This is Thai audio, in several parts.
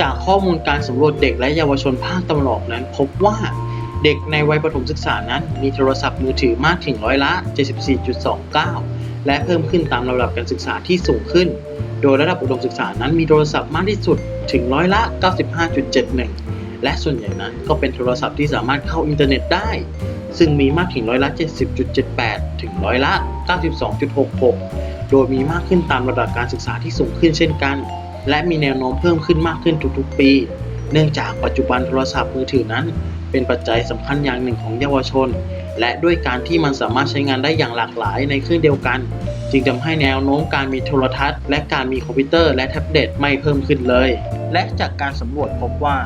จากข้อมูลการสำรวจเด็กและเยาวชนภาคตะวันออกนั้น พบว่าเด็กในวัยประถมศึกษานั้น มีโทรศัพท์มือถือมากถึงร้อยละ 74.29 และเพิ่มขึ้นตามระดับการศึกษาที่สูงขึ้น โดยระดับอุดมศึกษานั้นมีโทรศัพท์มากที่สุดถึงร้อยละ 95.71 และส่วนใหญ่นั้นก็เป็นโทรศัพท์ที่สามารถเข้าอินเทอร์เน็ตได้ ซึ่งมีมากถึงร้อยละ 70.78 ถึงร้อยละ 92.66 โดยมีมากขึ้นตามระดับการศึกษาที่สูงขึ้นเช่นกัน และมีแนวโน้มเพิ่มขึ้นมากขึ้นทุกๆ ปี เนื่องจากปัจจุบันโทรศัพท์มือถือนั้น เป็นปัจจัยสำคัญอย่างหนึ่งของเยาวชน และด้วยการที่มันสามารถใช้งานได้อย่างหลากหลายในเครื่องเดียวกัน จึงทำให้แนวโน้มการมีโทรทัศน์ และการมีคอมพิวเตอร์และแท็บเล็ตไม่เพิ่มขึ้นเลย และจากการสำรวจพบว่า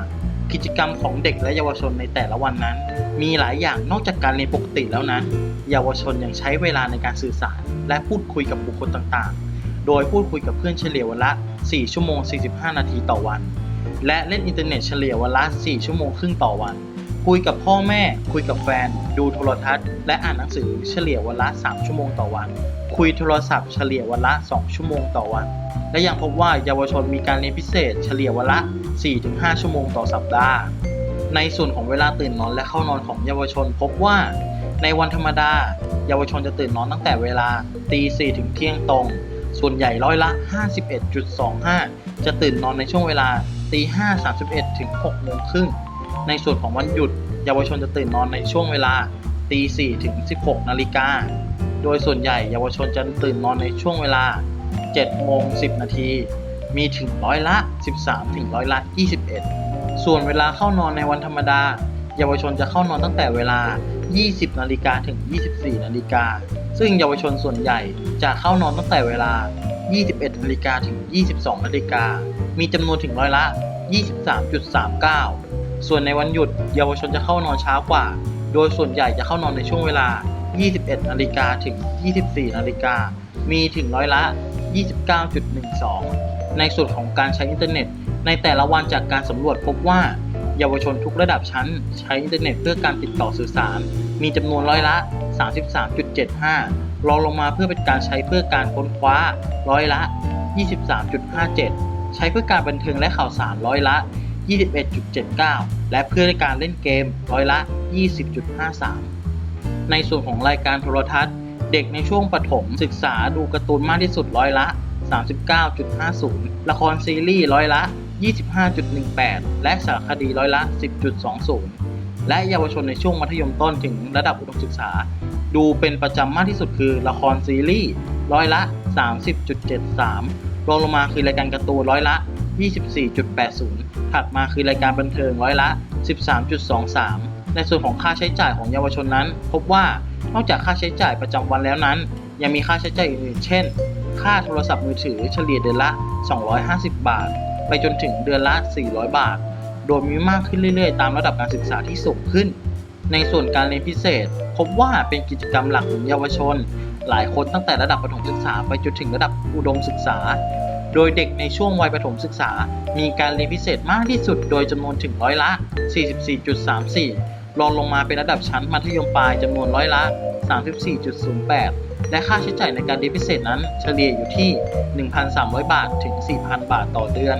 กิจกรรมของเด็กและเยาวชนในแต่ละวันนั้น มีหลายอย่างนอกจากการเรียนปกติแล้วนั้นเยาวชนยังใช้เวลาในการสื่อสาร และพูดคุยกับบุคคลต่างๆ โดยพูดคุยกับเพื่อนเฉลี่ยวันละ 4 ชั่วโมง 45 นาทีต่อวัน และเล่นอินเทอร์เน็ตเฉลี่ยวันละ 4 ชั่วโมงครึ่งต่อวัน คุยกับพ่อแม่ คุยกับแฟน ดูโทรทัศน์ และอ่านหนังสือเฉลี่ยวันละ 3 ชั่วโมงต่อวัน คุยโทรศัพท์เฉลี่ยวันละ 2 ชั่วโมงต่อวัน และยังพบว่าเยาวชนมีการเรียนพิเศษ เฉลี่ยวันละ 4-5 ชั่วโมงต่อสัปดาห์ ในส่วนของเวลาตื่นนอนและเข้านอนของเยาวชนพบว่าในวันธรรมดา เยาวชนจะตื่นนอนตั้งแต่เวลาตี4ถึงเที่ยงตรง ส่วนใหญ่ร้อยละ 51.25 จะตื่นนอนในช่วงเวลาตี5 31 ถึง6โมงครึ่ง ในส่วนของวันหยุด เยาวชนจะตื่นนอนในช่วงเวลาตี4ถึง 16 นาฬิกา โดยส่วนใหญ่เยาวชนจะตื่นนอนในช่วงเวลา7โมง 10 นาที มีถึงร้อยละ 13 ถึงร้อยละ 21 ส่วนเวลาเข้านอนในวันธรรมดา เยาวชนจะเข้านอนตั้งแต่เวลา 20 นาฬิกาถึง 24 นาฬิกา ซึ่งเยาวชนส่วนใหญ่จะเข้านอนตั้งแต่เวลา 21 นาฬิกาถึง 22 นาฬิกา มีจำนวนถึงร้อยละ 23.39 ส่วนในวันหยุดเยาวชนจะเข้านอนช้ากว่า โดยส่วนใหญ่จะเข้านอนในช่วงเวลา 21 นาฬิกาถึง 24 นาฬิกา มีถึงร้อยละ 29.12 ในส่วนของการใช้อินเทอร์เน็ต ในแต่ละวันจากการสำรวจพบว่า เยาวชนทุกระดับชั้น ใช้อินเทอร์เน็ตเพื่อการติดต่อสื่อสาร มีจำนวนร้อยละ 33.75 รองลงมาเพื่อเป็นการใช้เพื่อการค้นคว้าร้อยละ 23.57 ใช้เพื่อการบันเทิงและข่าวสารร้อยละ 21.79 และเพื่อการเล่นเกมร้อยละ 20.53 ในส่วนของรายการโทรทัศน์ เด็กในช่วงประถมศึกษาดูการ์ตูนมากที่สุดร้อยละ 39.50 ละครซีรีส์ร้อยละ 25.18 และสารคดีร้อยละ 10.20 และเยาวชนในช่วงมัธยมต้นถึงระดับอุดมศึกษา ดูเป็นประจำมากที่สุดคือละครซีรีส์ร้อยละ 30.73 รองลงมาคือรายการการ์ตูนร้อยละ 24.80 ถัดมาคือรายการบันเทิงร้อยละ 13.23 ในส่วนของค่าใช้จ่ายของเยาวชนนั้น พบว่านอกจากค่าใช้จ่ายประจำวันแล้วนั้น ยังมีค่าใช้จ่ายอื่นๆ เช่น ค่าโทรศัพท์มือถือเฉลี่ยเดือนละ 250 บาท ไปจนถึงเดือนละ 400 บาท โดยมีมากขึ้นเรื่อยๆ ตามระดับการศึกษาที่สูงขึ้น ในส่วนการเรียนพิเศษ พบว่าเป็นกิจกรรมหลักของเยาวชน หลายคนตั้งแต่ระดับประถมศึกษาไปจนถึงระดับอุดมศึกษา โดยเด็กในช่วงวัยประถมศึกษา มีการเรียนพิเศษมากที่สุด โดยจำนวนถึงร้อยละ 44.34รองลงมาเป็นระดับชั้นมัธยมปลายจำนวนร้อยละ 34.08 และค่าใช้จ่ายในการเรียนพิเศษนั้นเฉลี่ยอยู่ที่ 1,300 บาทถึง 4,000 บาทต่อเดือน